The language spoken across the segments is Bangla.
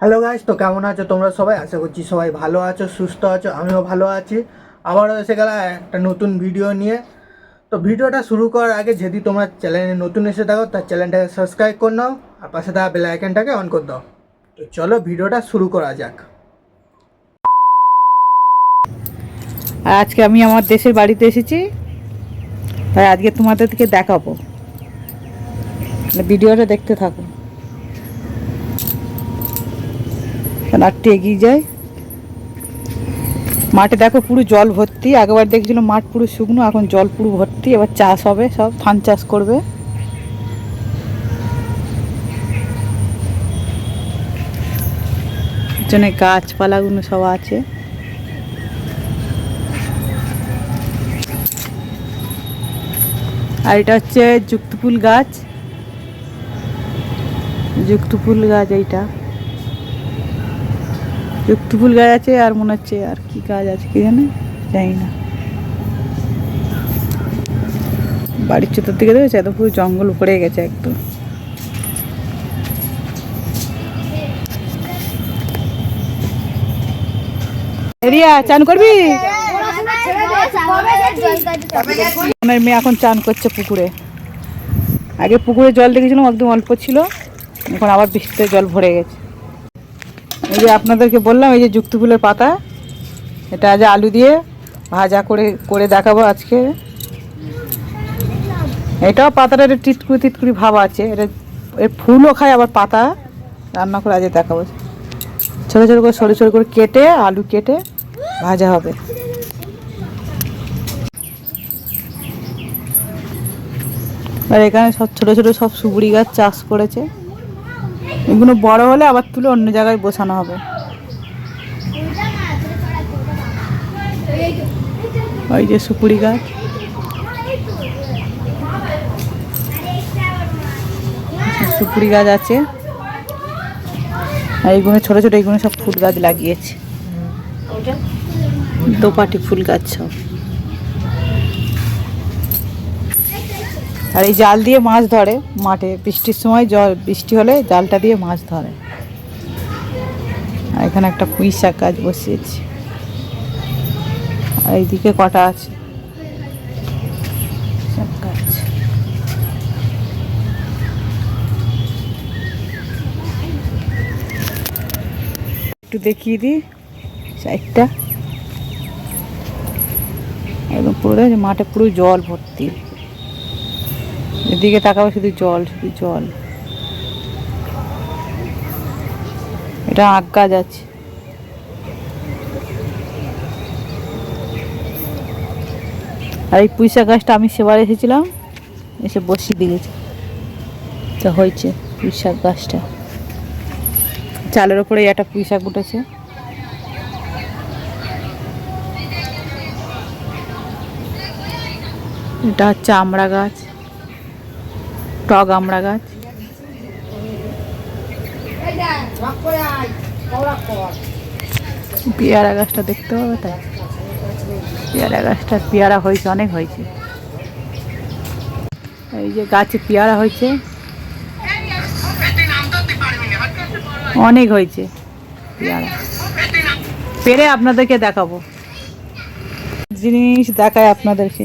হ্যালো গাইস তো কেমন আছো? তোমরা সবাই? আশা করছি সবাই ভালো আছো, সুস্থ আছো, আমিও ভালো আছি। আবারও এসে গেলাম একটা নতুন ভিডিও নিয়ে। তো ভিডিওটা শুরু করার আগে যদি তোমরা চ্যানেলে নতুন এসে থাকো তার চ্যানেলটাকে সাবস্ক্রাইব করে নাও, আর পাশে থাকা বেল আইকনটাকে অন করে দাও। তো চলো ভিডিওটা শুরু করা যাক। আর আজকে আমি আমার দেশের বাড়িতে এসেছি। তাই আজকে তোমাদেরকে দেখাবো। ভিডিওটা দেখতে থাকো। আরটি এগিয়ে যায়? মাঠে দেখো পুরো জল ভর্তি আগেবার দেখছিল মাঠ পুরো শুকনো, এখন জল পুরো ভর্তি, এবার চাষ হবে, সব ধান চাষ করবে। পিছনে গাছপালাগুলো সব আছে। আর এটা হচ্ছে যুক্তফুল গাছ। যুক্তফুল গাছ এইটা। যুক্তফুল গাছ আছে আর মনে হচ্ছে আর কি কাজ আছে কি জানে? জানি না বাড়ির চতুর্দিকে দেখেছে? এত পুরো জঙ্গল উপরে গেছে একদম। রিয়া চান করবি? আমার মেয়ে এখন চান করছে পুকুরে। আগে পুকুরে জল দেখেছিলাম, একদম অল্প ছিল। এখন আবার বৃষ্টিতে জল ভরে গেছে। এই যে আপনাদেরকে বললাম, এই যে যুক্ত ফুলের পাতা, এটা আজ আলু দিয়ে ভাজা করে করে দেখাবো আজকে। এটাও পাতাটা একটা টিটকুড়ি টিটকুড়ি ভাব আছে। এটা, এর ফুলও খায়, আবার পাতা রান্না করে আজকে দেখাবো। ছোটো ছোটো করে, সরু সরু করে কেটে, আলু কেটে ভাজা হবে। আর এখানে সব ছোটো ছোটো সব সুপুরি গাছ চাষ করেছে। এগুলো বড় হলে আবার তুলে অন্য জায়গায় বসানো হবে। ওই যে সুপুরি গাছ। সুপুরি গাছ আছে। আর এইগুলো ছোট ছোট এইগুলো সব ফুল গাছ লাগিয়েছে। দোপাটি ফুল গাছ সব। আর এই জাল দিয়ে মাছ ধরে মাঠে। বৃষ্টির সময় জল, বৃষ্টি হলে জালটা দিয়ে মাছ ধরে। আর এখানে একটা পুঁই শাক গাছ বসিয়েছি। আর এইদিকে কটা আছে? একটু দেখিয়ে দিই সাইডটা। একদম পুরো মাঠে পুরো জল ভর্তি। এদিকে তাকাবো শুধু জল শুধু জল। এটা আখ গাছ আছে। আর এই পুঁইশাক গাছটা আমি সেবার এসেছিলাম, এসে বসিয়ে দিয়েছি তো হয়েছে পুঁইশাক গাছটা। চালের ওপরে একটা পুঁইশাক উঠেছে। এটা হচ্ছে আমড়া গাছ। টক আমড়া গাছ। পেয়ারা গাছটা দেখতে পাবে তাই? পেয়ারা গাছটা পেয়ারা হয়েছে, অনেক হয়েছে। এই যে গাছে পেয়ারা হয়েছে। অনেক হয়েছে পেয়ারা। পেরে আপনাদেরকে দেখাবো। জিনিস দেখায় আপনাদেরকে।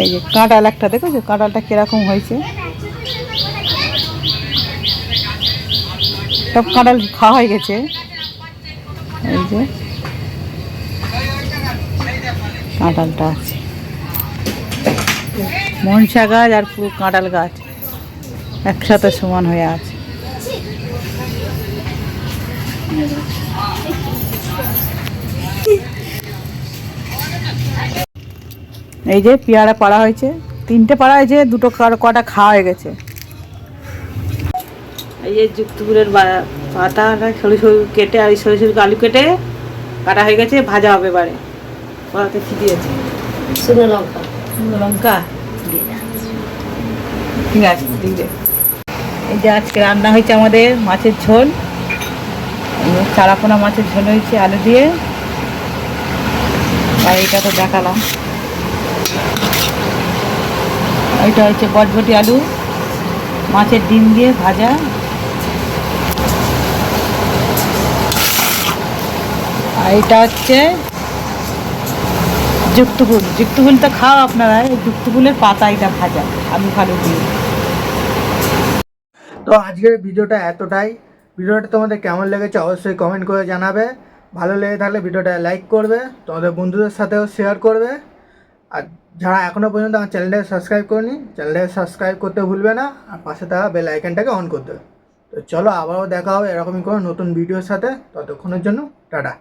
এই যে কাঁটাল একটা, দেখেছ? কাঁটালটা কীরকম হয়েছে? সব কাঁঠাল খাওয়া হয়ে গেছে। এই যে কাঁটালটা আছে। মনসা গাছ আর পুরো কাঁঠাল গাছ একসাথে সমান হয়ে আছে। এই যে পেয়ারা পাড়া হয়েছে তিনটে পাড়া হয়েছে দুটো কটা খাওয়া হয়ে গেছে। এই যে যুক্তপুরের বা- পাতাটা সরু সরু কেটে আর এই সরু সরু আলু কেটে কাটা হয়ে গেছে ভাজা হবে এবারে। কড়াতে কি দিয়েছে শুকনো লঙ্কা। শুকনো লঙ্কা? ঠিক আছে দিয়ে দে। এই যে আজকে রান্না হয়েছে আমাদের মাছের ঝোল। চারাপোনা মাছের ঝোল হয়েছে আলু দিয়ে। আর এইটা তো দেখালাম। এটা হচ্ছে বটবটি আলু, মাছের ডিম দিয়ে ভাজা। আর এটা হচ্ছে যুক্তফুল। যুক্তফুল তো খাও আপনারা যুক্তফুলের পাতা এটা ভাজা আমি ভালো দিই তো আজকের ভিডিওটা এতটাই। ভিডিওটা তোমাদের কেমন লেগেছে অবশ্যই কমেন্ট করে জানাবে। ভালো লেগে থাকলে ভিডিওটা লাইক করবে, তোমাদের বন্ধুদের সাথেও শেয়ার করবে। আর যারা এখনও পর্যন্ত আমার চ্যানেলটাকে সাবস্ক্রাইব করেনি, চ্যানেলটাকে সাবস্ক্রাইব করতে ভুলবে না, আর পাশে থাকা বেল আইকনটাকে অন করতে তো চলো আবারও দেখা হবে এরকমই কোনো নতুন ভিডিওর সাথে, ততক্ষণের জন্য টাটা।